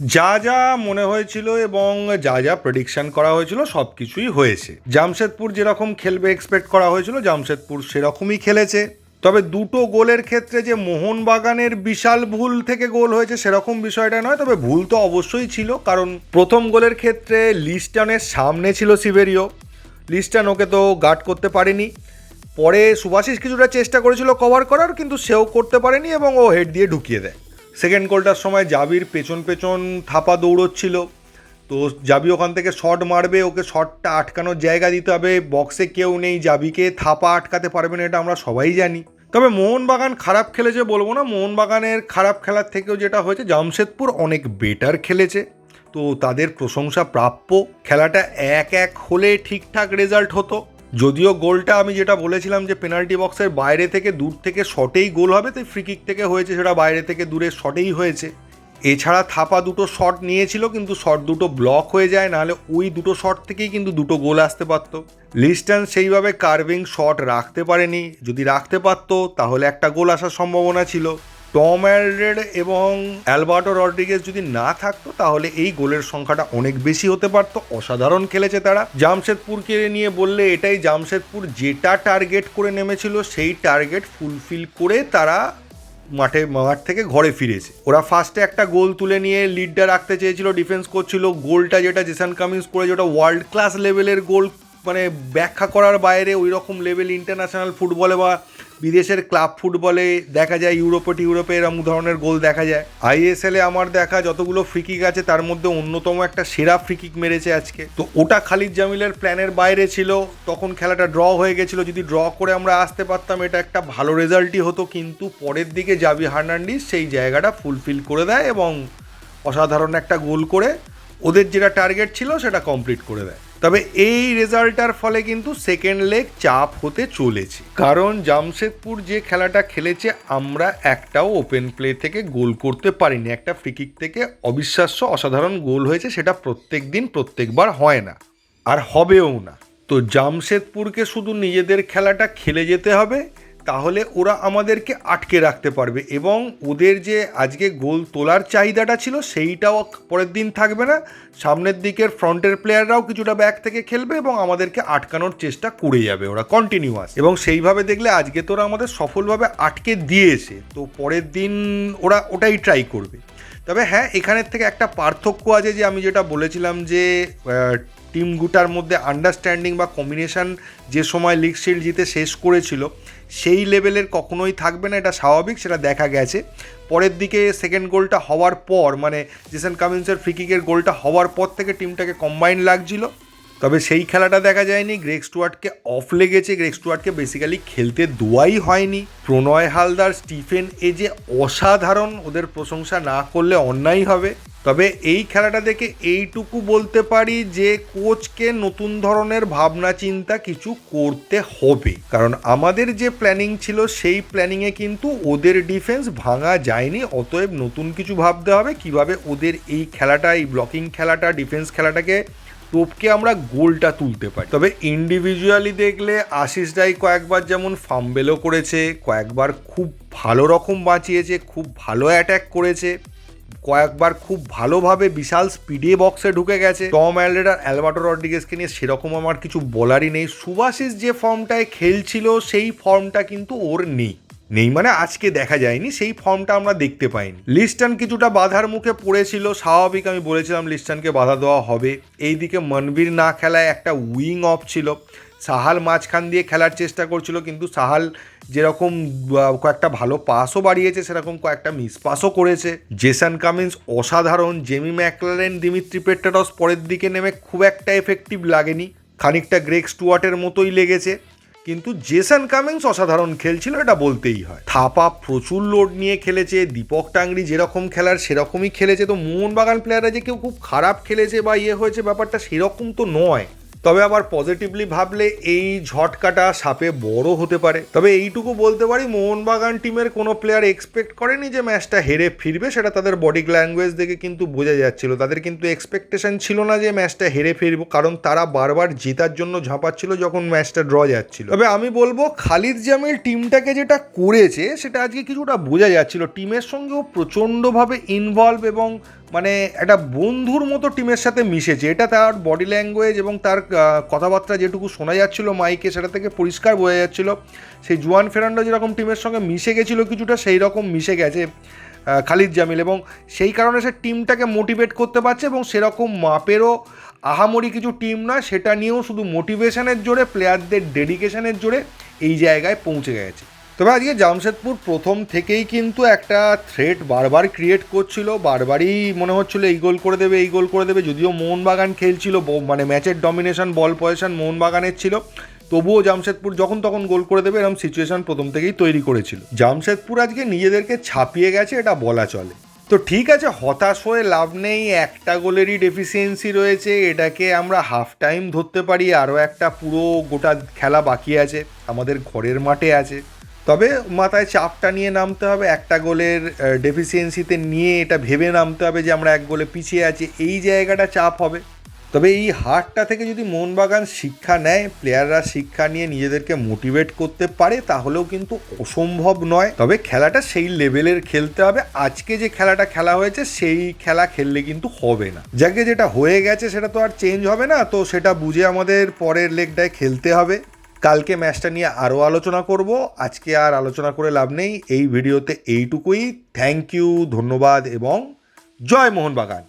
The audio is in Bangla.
যা যা মনে হয়েছিল এবং যা যা প্রেডিকশন করা হয়েছিল সব কিছুই হয়েছে। জামশেদপুর যেরকম খেলবে এক্সপেক্ট করা হয়েছিল, জামশেদপুর সেরকমই খেলেছে। তবে দুটো গোলের ক্ষেত্রে যে মোহনবাগানের বিশাল ভুল থেকে গোল হয়েছে সেরকম বিষয়টা নয়, তবে ভুল তো অবশ্যই ছিল, কারণ প্রথম গোলের ক্ষেত্রে লিস্টনের সামনে ছিল সিভেরিও। লিস্টান ওকে তো গার্ড করতে পারেনি। পরে সুভাষিস কিছুটা চেষ্টা করেছিল কভার করার, কিন্তু সেও করতে পারেনি এবং ও হেড দিয়ে ঢুকিয়ে দেয়। সেকেন্ড গোলটার সময় জাবির পেছন পেছন থাপা দৌড়চ্ছিল। তো জাবি ওখান থেকে শট মারবে, ওকে শটটা আটকানোর জায়গা দিতে হবে। বক্সে কেউ নেই, জাবিকে থাপা আটকাতে পারবে না, এটা আমরা সবাই জানি। তবে মোহনবাগান খারাপ খেলেছে বলব না, মোহনবাগানের খারাপ খেলার থেকেও যেটা হয়েছে, জামশেদপুর অনেক বেটার খেলেছে। তো তাদের প্রশংসা প্রাপ্য খেলাটা এক এক হলে ঠিকঠাক রেজাল্ট হতো। যদিও গোলটা আমি যেটা বলেছিলাম যে পেনাল্টি বক্সের বাইরে থেকে দূর থেকে শটেই গোল হবে, তাই ফ্রি কিক থেকে হয়েছে সেটা বাইরে থেকে দূরে শটেই হয়েছে। এছাড়া থাপা দুটো শট নিয়েছিল, কিন্তু শট দুটো ব্লক হয়ে যায়, নাহলে ওই দুটো শট থেকেই কিন্তু দুটো গোল আসতে পারত। লিস্টান সেইভাবে কার্ভিং শট রাখতে পারেনি, যদি রাখতে পারতো, তাহলে একটা গোল আসার সম্ভাবনা ছিল। টম অ্যালড্রেড এবং অ্যালবার্টো রড্রিগেজ যদি না থাকতো, তাহলে এই গোলের সংখ্যাটা অনেক বেশি হতে পারত। অসাধারণ খেলেছে তারা। জামশেদপুরকে নিয়ে বললে এটাই, জামশেদপুর যেটা টার্গেট করে নেমেছিল, সেই টার্গেট ফুলফিল করে তারা মাঠে, মাঠ থেকে ঘরে ফিরেছে। ওরা ফার্স্টে একটা গোল তুলে নিয়ে লিডটা রাখতে চেয়েছিল, ডিফেন্স করছিল। গোলটা যেটা জেসান কামিন্স করে, যেটা ওয়ার্ল্ড ক্লাস লেভেলের গোল মানে ব্যাখ্যা করার বাইরে ওই রকম লেভেল ইন্টারন্যাশনাল ফুটবলে বা বিদেশের ক্লাব ফুটবলে দেখা যায়, ইউরোপে ইউরোপে এরকম ধরনের গোল দেখা যায়। আইএসএলে আমার দেখা যতগুলো ফ্রিকিক আছে, তার মধ্যে অন্যতম একটা সেরা ফ্রিকিক মেরেছে আজকে। তো ওটা খালিদ জামিলের প্ল্যানের বাইরে ছিল, তখন খেলাটা ড্র হয়ে গেছিল। যদি ড্র করে আমরা আসতে পারতাম, এটা একটা ভালো রেজাল্টই হতো। কিন্তু পরের দিকে জাবি হার্নান্ডিস সেই জায়গাটা ফুলফিল করে দেয় এবং অসাধারণ একটা গোল করে ওদের যেটা টার্গেট ছিল, সেটা কমপ্লিট করে দেয়। তবে এই রেজাল্টার ফলে কিন্তু সেকেন্ড লেগ চাপ হতে চলেছে। কারণ জামশেদপুর যে খেলাটা খেলেছে, আমরা একটাও ওপেন প্লে থেকে গোল করতে পারিনি। একটা ফ্রিকিক থেকে অবিশ্বাস্য অসাধারণ গোল হয়েছে, সেটা প্রত্যেক দিন, প্রত্যেকবার হয় না। আর হবেও না। তো জামশেদপুরকে শুধু নিজেদের খেলাটা খেলে যেতে হবে তাহলে ওরা আমাদেরকে আটকে রাখতে পারবে এবং ওদের যে আজকে গোল তোলার চাহিদাটা ছিল সেইটাও পরের দিন থাকবে না। সামনের দিকের ফ্রন্টের প্লেয়াররাও কিছুটা ব্যাক থেকে খেলবে এবং আমাদেরকে আটকানোর চেষ্টা করে যাবে ওরা কন্টিনিউয়াস এবং সেইভাবে দেখলে আজকে তো ওরা আমাদের সফলভাবে আটকে দিয়েছে। তো পরের দিন ওরা ওটাই ট্রাই করবে। তবে হ্যাঁ এখানের থেকে একটা পার্থক্য আছে যে আমি যেটা বলেছিলাম যে টিম গুটার মধ্যে আন্ডারস্ট্যান্ডিং বা কম্বিনেশান যে সময় লিগ শিল্ড জিতে শেষ করেছিল, সেই লেভেলের কখনোই থাকবে না, এটা স্বাভাবিক, সেটা দেখা গেছে। পরের দিকে সেকেন্ড গোলটা হওয়ার পর মানে জেসন কামিন্সের ফ্রিকিকের গোলটা হওয়ার পর থেকে টিমটাকে কম্বাইন লাগছিল। তবে সেই খেলাটা দেখা যায়নি। গ্রেক স্টুয়ার্টকে অফ লেগেছে। গ্রেক স্টুয়ার্টকে বেসিক্যালি খেলতে দোয়াই হয়নি। প্রণয় হালদার, স্টিফেন এ যে অসাধারণ ওদের প্রশংসা না করলে অন্যায় হবে। তবে এই খেলাটা দেখে এইটুকু বলতে পারি যে কোচকে নতুন ধরনের ভাবনা চিন্তা কিছু করতে হবে। কারণ আমাদের যে প্ল্যানিং ছিল, সেই প্ল্যানিংয়ে কিন্তু ওদের ডিফেন্স ভাঙা যায়নি। অতএব নতুন কিছু ভাবতে হবে। কীভাবে ওদের এই খেলাটা, এই ব্লকিং খেলাটা ডিফেন্স খেলাটাকে টোপকে আমরা গোলটা তুলতে পারি। তবে ইন্ডিভিজুয়ালি দেখলে আশিস রাই কয়েকবার যেমন ফাম্বেলও করেছে, কয়েকবার খুব ভালো রকম বাঁচিয়েছে, খুব ভালো অ্যাট্যাক করেছে, কয়েকবার খুব ভালোভাবে বিশাল স্পিডে বক্সে ঢুকে গেছে। টম অ্যালডেড আর অ্যালবার্টো রড্রিগেসকে নিয়ে সেরকম আমার কিছু বলারই নেই। সুভাষিস যে ফর্মটায় খেলছিল, সেই ফর্মটা কিন্তু ওর নেই। নেই মানে আজকে দেখা যায়নি, সেই ফর্মটা আমরা দেখতে পাইনি। লিস্টান কিছুটা বাধার মুখে পড়েছিল, স্বাভাবিক আমি বলেছিলাম লিস্টানকে বাধা দেওয়া হবে। এইদিকে মনবীর না খেলায় একটা উইং অফ ছিল। সাহাল মাঝখান দিয়ে খেলার চেষ্টা করছিল, কিন্তু সাহাল যেরকম কয়েকটা ভালো পাসও বাড়িয়েছে, সেরকম কয়েকটা মিস পাসও করেছে। জেসান কামিন্স অসাধারণ, জেমি ম্যাকলারেন, দিমিত্রি পেট্টাটস পরের দিকে নেমে খুব একটা এফেক্টিভ লাগেনি। খানিকটা গ্রেক স্টুয়ার্টের মতোই লেগেছে। কিন্তু জেসন কামিংস অসাধারণ খেলছিল, এটা বলতেই হয়। থাপা প্রচুর লোড নিয়ে খেলেছে, দীপক টাংরি যেরকম খেলার সেরকমই খেলেছে, তো মোহনবাগান প্লেয়াররা যে কেউ খুব খারাপ খেলেছে বা ইয়ে হয়েছে, ব্যাপারটা সেরকম তো নয়। তবে আবার পজিটিভলি ভাবলে এই ঝটকাটা সাপে বড় হতে পারে। তবে এইটুকু বলতে পারি, মোহনবাগান টিমের কোনো প্লেয়ার এক্সপেক্ট করেনি যে ম্যাচটা হেরে ফিরবে, সেটা তাদের বডি ল্যাঙ্গুয়েজ দেখে কিন্তু বোঝা যাচ্ছিল। তাদের কিন্তু এক্সপেকটেশন ছিল না যে ম্যাচটা হেরে ফিরবো, কারণ তারা বারবার জেতার জন্য ঝাঁপাচ্ছিল যখন ম্যাচটা ড্র যাচ্ছিল। তবে আমি বলব, খালিদ জামিল টিমটাকে যেটা করেছে, সেটা আজকে কিছুটা বোঝা যাচ্ছিল। টিমের সঙ্গেও প্রচণ্ডভাবে ইনভলভ এবং মানে একটা বন্ধুর মতো টিমের সাথে মিশেছে। এটা তার বডি ল্যাঙ্গুয়েজ এবং তার কথাবার্তা যেটুকু শোনা যাচ্ছিল মাইকে, সেটা থেকে পরিষ্কার বোঝা যাচ্ছিল। সেই জুয়ান ফেরান্ডো যেরকম টিমের সঙ্গে মিশে গেছিল কিছুটা, সেই রকম মিশে গেছে খালিদ জামিল এবং সেই কারণে সে টিমটাকে মোটিভেট করতে পারছে এবং সেরকম মাপেরও আহামরি কিছু টিম নয়, সেটা নিয়েও শুধু মোটিভেশনের জোরে প্লেয়ারদের ডেডিকেশনের জোরে এই জায়গায় পৌঁছে গেছে। তবে আজকে জামশেদপুর প্রথম থেকেই কিন্তু একটা থ্রেট বারবার ক্রিয়েট করছিল, বারবারই মনে হচ্ছিল এই গোল করে দেবে, এই গোল করে দেবে। যদিও মোহনবাগান খেলছিল মানে ম্যাচের ডমিনেশন বল পজিশন মোহনবাগানের ছিল। তবুও জামশেদপুর যখন তখন গোল করে দেবে এরকম সিচুয়েশন প্রথম থেকেই তৈরি করেছিল। জামশেদপুর আজকে নিজেদেরকে ছাপিয়ে গেছে, এটা বলা চলে। তো ঠিক আছে, হতাশ হয়ে লাভ নেই, একটা গোলেরই ডেফিসিয়েন্সি রয়েছে, এটাকে আমরা হাফ টাইম ধরতে পারি, আরও একটা পুরো গোটা খেলা বাকি আছে, আমাদের ঘরের মাঠে আছে। তবে মাথায় চাপটা নিয়ে নামতে হবে, একটা গোলের ডেফিসিয়েন্সিতে নিয়ে এটা ভেবে নামতে হবে যে আমরা এক গোলে পিছিয়ে আছি। এই জায়গাটা চাপ হবে। তবে এই হারটা থেকে যদি মোহনবাগান শিক্ষা নেয় প্লেয়াররা শিক্ষা নিয়ে নিজেদেরকে মোটিভেট করতে পারে, তাহলেও কিন্তু অসম্ভব নয়। তবে খেলাটা সেই লেভেলের খেলতে হবে। আজকে যে খেলাটা খেলা হয়েছে, সেই খেলা খেললে কিন্তু হবে না। যাকে যেটা হয়ে গেছে, সেটা তো আর চেঞ্জ হবে না। তো সেটা বুঝে আমাদের পরের লেগটায় খেলতে হবে। কালকে ম্যাচটা নিয়ে আরও আলোচনা করব। আজকে আর আলোচনা করে লাভ নেই। এই ভিডিওতে এইটুকুই। থ্যাংক ইউ ধন্যবাদ এবং জয় মোহনবাগান।